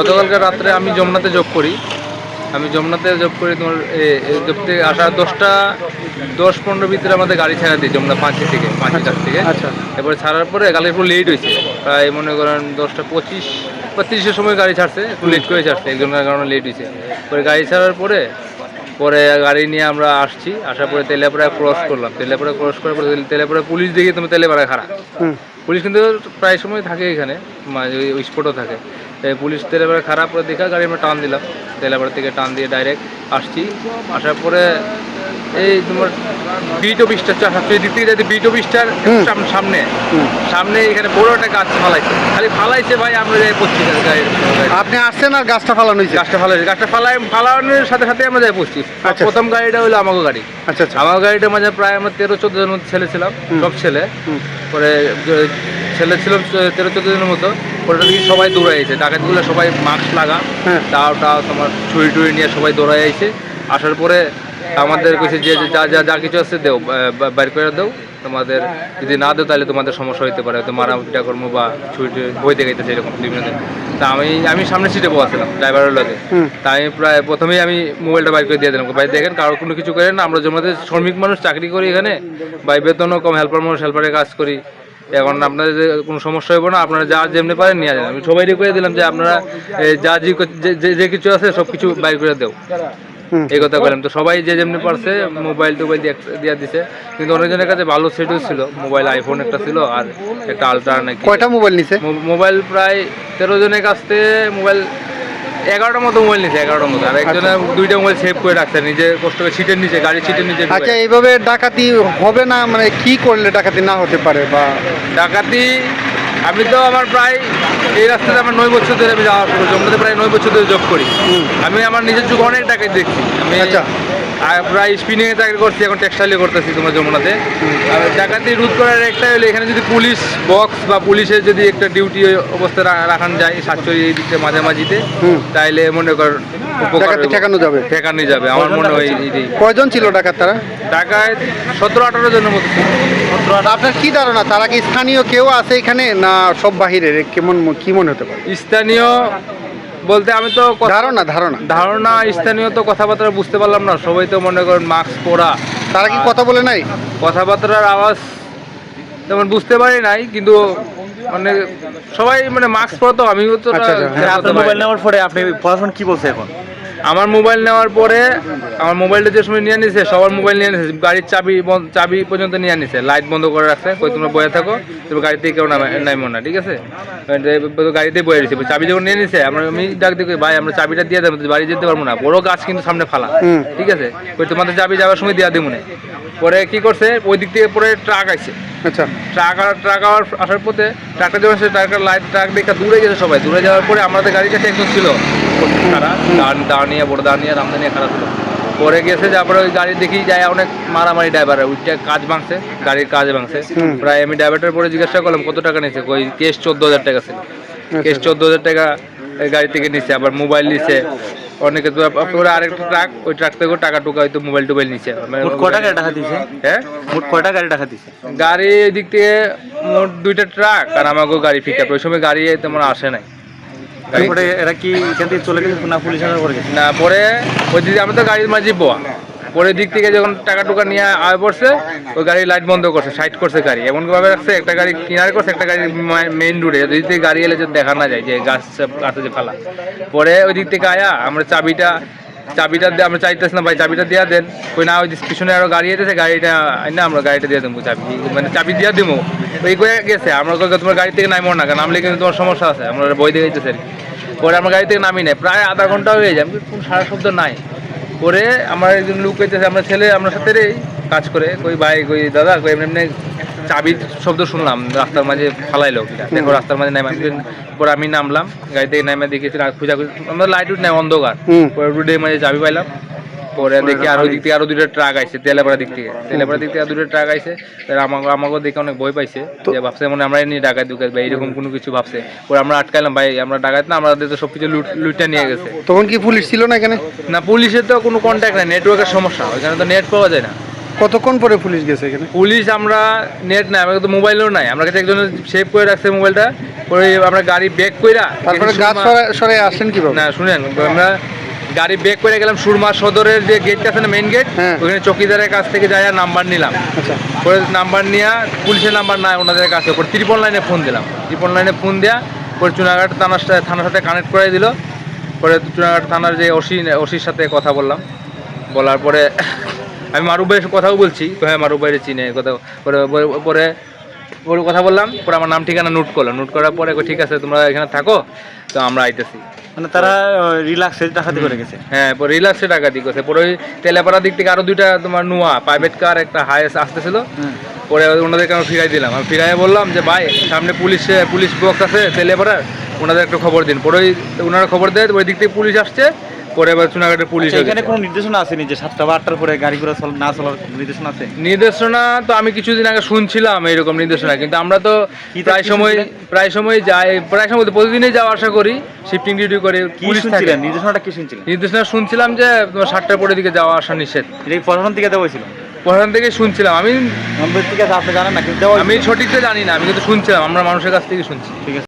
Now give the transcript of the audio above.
গতকালকে রাত্রে আমি যমুনাতে যোগ করি। আমি যমুনাতে জব করি তোমার জব থেকে আসা দশটা দশ পনেরো ভিতরে আমাদের গাড়ি ছাড়া দিই যমুনা পাঁচি থেকে পাঁচি কাছ থেকে। আচ্ছা এরপরে ছাড়ার পরে গাড়ি একটু লেট হয়েছে। প্রায় মনে করেন দশটা পঁচিশ বা তিরিশের সময় গাড়ি ছাড়ছে একটু লেট করে ছাড়ছে একজনের কারণে লেট হয়েছে। পরে গাড়ি ছাড়ার পরে পরে গাড়ি নিয়ে আমরা আসছি আসার পরে তেলেপাড়ায় ক্রস করলাম। তেলেপাড়া ক্রস করার পরে তেলেপাড়া পুলিশ দেখি তুমি তেলেপাড়ায় খারাপ। পুলিশ কিন্তু প্রায় সময় থাকে এখানে ওই- ওই স্পটও থাকে। তাই পুলিশ তেলেপাড়া খারাপ করে দেখা গাড়ি আমরা টান দিলাম। তেলেপাড়া থেকে টান দিয়ে ডাইরেক্ট আসছি। আসার পরে এই তোমার বিট অফিসটা সবচেয়ে দিক থেকে যাতে বিট অফিসটার সামনে। সামনে এখানে বড় একটা গাছ ফালাইছে। খালি ফালাইছে ভাই আমরা যাই পড়ছি আপনি আসছেন আর গাছটা ফালানো হয়েছে? গাছটা ফালাইছে। গাছটা ফালাই ফালানোর সাথে সাথে আমরা যাই পড়ছি। আচ্ছা। প্রথম গাড়িটা হলো আমাকে গাড়ি। আচ্ছা আচ্ছা। আমার গাড়িটার মাঝে প্রায় আমরা তেরো চোদ্দ জন মতো ছেলে ছিলাম সব ছেলে। পরে ছেলে ছিল তেরো চোদ্দ জনের মতো। পরে দেখি সবাই দৌড়াইছে ডাকাতগুলো সবাই মাস্ক লাগা। হ্যাঁ। তাও টাও তোমার ছুরি টুরি নিয়ে সবাই দৌড়াই আইছে আসার পরে আমাদের কইছে যে যে যা যা কিছু আছে দেও বা- বা- বাইর করে দেও। তোমাদের যদি না দেও তাহলে তোমাদের সমস্যা হইতে পারে। হয়তো মারা কর্ম বা ছুরি টুরি বইতে গেছে এরকম বিভিন্ন দিন। তা আমি আমি সামনে সিটে বসেছিলাম ড্রাইভারের লগে। তা আমি প্রায় প্রথমেই আমি মোবাইলটা বাইর করে দিয়ে দিলাম। ভাই দেখেন কারও কোনো কিছু করেন আমরা জমাতে শ্রমিক মানুষ চাকরি করি এখানে। ভাই বেতনও কম হেল্পার মানুষ হেল্পারে কাজ করি। এখন আপনাদের কোনো সমস্যা হইব না আপনারা যা যেমনি পারেন নিয়ে যান। আমি সবাই করে দিলাম যে আপনারা যা যে কিছু আছে সব কিছু বাইর করে দেও। এই কথা বললাম। তো সবাই যে যেমনি পারছে মোবাইল টোবাইল দিয়ে দিয়ে দিছে। কিন্তু অনেকজনের কাছে ভালো সেটও ছিল। মোবাইল আইফোন একটা ছিল আর একটা আলট্রা নাকি। কয়টা মোবাইল নিছে? মোবাইল প্রায় তেরো জনের কাছ থেকে মোবাইল এগারোটার মতো মোবাইল নিয়েছে এগারোটার মতো। আর একজন দুইটা মোবাইল সেভ করে রাখছে নিজে কষ্ট করে সিটের নিচে গাড়ির সিটের নিচে আচ্ছা এইভাবে ডাকাতি হবে না? মানে কি করলে ডাকাতি না হতে পারে বা ডাকাতি আমি তো আমার প্রায় এই রাস্তাতে আমার নয় বছর ধরে আমি যাওয়া শুরু জমতে প্রায় নয় বছর ধরে জব করি। আমি আমার নিজের যুগে অনেক ডাকাতি দেখছি। আমি আচ্ছা। আর প্রায় স্পিনিং এ চাকরি করছি এখন টেক্সটাইলে করতেছি তোমার যমুনাতে। আর ডাকাতি রুট করার একটা হলো এখানে যদি পুলিশ বক্স বা পুলিশের যদি একটা ডিউটি অবস্থা রা- রাখানো যায় সাতচল্লিশ এই দিকটা মাঝামাঝিতে হুম। তাইলে মনে কর ঠেকানো যাবে। ঠেকানো যাবে আমার মনে হয় এইটাই কয়জন ছিল ডাকাত তারা? ঢাকায় সতেরো আঠারো জনের মতো। আপনার কি ধারণা তারা কি স্থানীয় কেউ আছে এখানে না সব বাহিরের? কেমন কি মনে হতে পারে? স্থানীয় বলতে আমি তো ধারণা ধারণা। ধারণা স্থানীয় তো কথাবার্তা বুঝতে পারলাম না। সবাই তো মনে করেন মাস্ক পরা। তারা কি কথা বলে নাই? কথাবার্তার আওয়াজ তেমন বুঝতে পারি নাই কিন্তু মানে সবাই মানে মাস্ক পরা তো আমিও তো আচ্ছা, আচ্ছা। আপনার মোবাইল নেওয়ার পরে আপনি প্রশাসন কি বলছে এখন? আমার মোবাইল নেওয়ার পরে আমার মোবাইলটা যে সময় নিয়ে নিছে সবার মোবাইল নিয়ে নিছে গাড়ির চাবি চাবি পর্যন্ত নিয়ে নিছে লাইট বন্ধ করে রাখছে কই তোমরা বয়ে থাকো তুমি গাড়িতে কেউ নামে- না ঠিক আছে? গাড়িতে বয়ে দিছে চাবি যখন নিয়ে নিছে আমরা আমি ডাক দেখি ভাই আমরা চাবিটা দিয়ে দেবো বাড়ি যেতে পারব না। বড় গাছ কিন্তু সামনে ফালা ঠিক আছে? কই তোমাদের চাবি যাওয়ার সময় দিয়ে দেবো না। পরে কি করছে ওই দিক থেকে পরে ট্রাক আইছে। আচ্ছা। ট্রাক আর ট্রাক আওয়ার আসার পথে ট্রাকটা যখন ট্রাকের লাইট ট্রাক দেখে দূরে গেছে সবাই। দূরে যাওয়ার পরে আমাদের গাড়ির কাছে একজন ছিল খারাপ দাঁড় দাঁড়িয়ে বড় দাঁড়িয়ে রামদানিয়া খারাপ ছিল। পরে গেছে তারপরে ওই গাড়ি দেখি যায় অনেক মারামারি ড্রাইভার ওইটা কাজ ভাঙছে গাড়ির কাজ ভাঙছে। প্রায় আমি ড্রাইভারটার পরে জিজ্ঞাসা করলাম কত টাকা নিয়েছে? ওই কেস চোদ্দ হাজার টাকা ছিল। কেস চোদ্দ হাজার টাকা গাড়ি থেকে নিছে আবার মোবাইল নিছে। অনেকে তো আপনার আরেকটা ট্রাক ওই ট্রাক থেকে টাকা টুকা হয়তো মোবাইল টোবাইল নিছে। মোট কটা গাড়ি টাকা দিছে? হ্যাঁ? মোট কটা গাড়ি টাকা দিছে? গাড়ি এদিক থেকে মোট দুইটা ট্রাক আর আমাকেও গাড়ি পিক আপ ওই সময় গাড়ি তেমন আসে নাই। তারপরে এরা কি এখান থেকে চলে গেছে না পুলিশ পরে গেছে? না পরে ওই দিকে আমরা তো গাড়ির মাঝে বোয়া পরে দিক থেকে যখন টাকা টুকা নিয়ে আয় পড়ছে, ওই গাড়ি লাইট বন্ধ করছে সাইড করছে গাড়ি। এমন ভাবে রাখছে, একটা গাড়ি কিনারে করছে, একটা গাড়ি মেইন রোডে ওই দিক থেকে গাড়ি এলে দেখা না যায় যে গাছ আছে যে ফালা। পরে ওই দিক থেকে আয়া, আমরা চাবিটা চাবিটা দিয়ে আমরা চাইতেছিলাম ভাই, চাবিটা দিয়া দেন। কই না, ওই পিছনে আরও গাড়ি এসেছে গাড়িটা না, আমরা গাড়িটা দিয়ে দেবো, চাবি। মানে চাবি দিয়া দেবো। ওই করে গেছে, আমরা তোমার গাড়ি থেকে নামো না, নামলে কিন্তু তোমার সমস্যা আছে। আমরা বই গেছে পরে আমরা গাড়ি থেকে নামি নাই, প্রায় আধা ঘণ্টা হয়ে যায়। কোন সারা শব্দ নাই। পরে আমার একজন লোক হয়েছে আমরা ছেলে আমরা সাথে কাজ করে কই ভাই কই দাদা কই এমনি এমনি চাবির শব্দ শুনলাম রাস্তার মাঝে ফালাইলো। লোক দেখো রাস্তার মাঝে নামে পরে আমি নামলাম গাড়িতে থেকে নামে দেখেছি খুঁজা খুঁজি আমরা লাইট উঠ নাই অন্ধকার। পরে রোডের মাঝে চাবি পাইলাম। পরে দেখি আরও দিক থেকে আরও দুটো ট্রাক আইছে তেলাপাড়া দিক থেকে। তেলাপাড়া দিক থেকে আর দুটো ট্রাক আইছে। আমাকে আমাকে দেখে অনেক ভয় পাইছে যে ভাবছে মনে আমরা নিয়ে ডাকাত দুকাত বা এইরকম কোনো কিছু ভাবছে। পরে আমরা আটকাইলাম ভাই আমরা ডাকাত না আমাদের তো সবকিছু লুট লুটটা নিয়ে গেছে। তখন কি পুলিশ ছিল না এখানে? না পুলিশের তো কোনো কন্ট্যাক্ট নাই নেটওয়ার্কের সমস্যা ওইখানে তো নেট পাওয়া যায় না। কতক্ষণ পরে পুলিশ গেছে এখানে? পুলিশ আমরা নেট নাই আমার কাছে মোবাইলও নাই। আমার কাছে একজন সেভ করে রাখছে মোবাইলটা পরে আমরা গাড়ি ব্যাক কইরা তারপরে গাছ সরে সরে আসেন কীভাবে? না শুনেন আমরা গাড়ি ব্যাক করে গেলাম সুরমা সদরের যে গেটটা আছে না মেইন গেট হ্যাঁ। ওখানে চকিদারের কাছ থেকে যাই নাম্বার নিলাম। আচ্ছা। পরে নাম্বার নিয়ে পুলিশের নাম্বার নাই ওনাদের কাছে। পরে ত্রিপল লাইনে ফোন দিলাম। ত্রিপল লাইনে ফোন দেওয়া পরে চুনাঘাট থানার সাথে থানার সাথে কানেক্ট করে দিল। পরে চুনাঘাট থানার যে ওসি ওসির সাথে কথা বললাম। বলার পরে আমি মারুফ ভাইয়ের কথাও বলছি। হ্যাঁ মারুফ ভাইয়ের চিনে কথা পরে- পরে ওর কথা বললাম পরে আমার নাম ঠিকানা নোট করল। নোট করার পরে ঠিক আছে তোমরা এখানে থাকো তো আমরা আইতেছি। মানে তারা রিল্যাক্সে ডাকাতি করে গেছে। হ্যাঁ পরে রিল্যাক্সে টাকা দিয়ে করছে। পরে ওই তেলেপাড়ার দিক থেকে আরও দুইটা তোমার নোয়া প্রাইভেট কার একটা হায়েস্ট আসতেছিল। পরে ওনাদেরকে আমি ফিরাই দিলাম। আমি ফিরাই বললাম যে ভাই সামনে পুলিশ পুলিশ বক্স আছে তেলেপাড়ার ওনাদের একটু খবর দিন। পরে ওই ওনারা খবর দেয় ওই দিক থেকে পুলিশ আসছে। পরে পুলিশ আচ্ছা, এখানে কোনো নির্দেশনা আসেনি যে সাতটা বা আটটার পরে গাড়ি ঘোড়া চল- না চলার নির্দেশনা আছে? নির্দেশনা তো আমি কিছুদিন আগে শুনছিলাম এরকম নির্দেশনা কিন্তু আমরা তো প্রায় সময় প্রায় সময় যাই প্রায় সময় প্রতিদিনই যাওয়া আসা করি শিফটিং ডিউটি করে পুলিশ থাকে। নির্দেশনাটা কি শুনছিলেন? নির্দেশনা শুনছিলাম যে তোমার সাতটার পরে দিকে যাওয়া আসা নিষেধ। এটা প্রশাসন থেকে দেওয়া হয়েছিল? প্রধান থেকে শুনছিলাম। আমি আছে আপনি জানেন না? কিন্তু আমি সঠিকটা জানি না আমি কিন্তু শুনছিলাম আমরা মানুষের কাছ থেকে শুনছি। ঠিক আছে।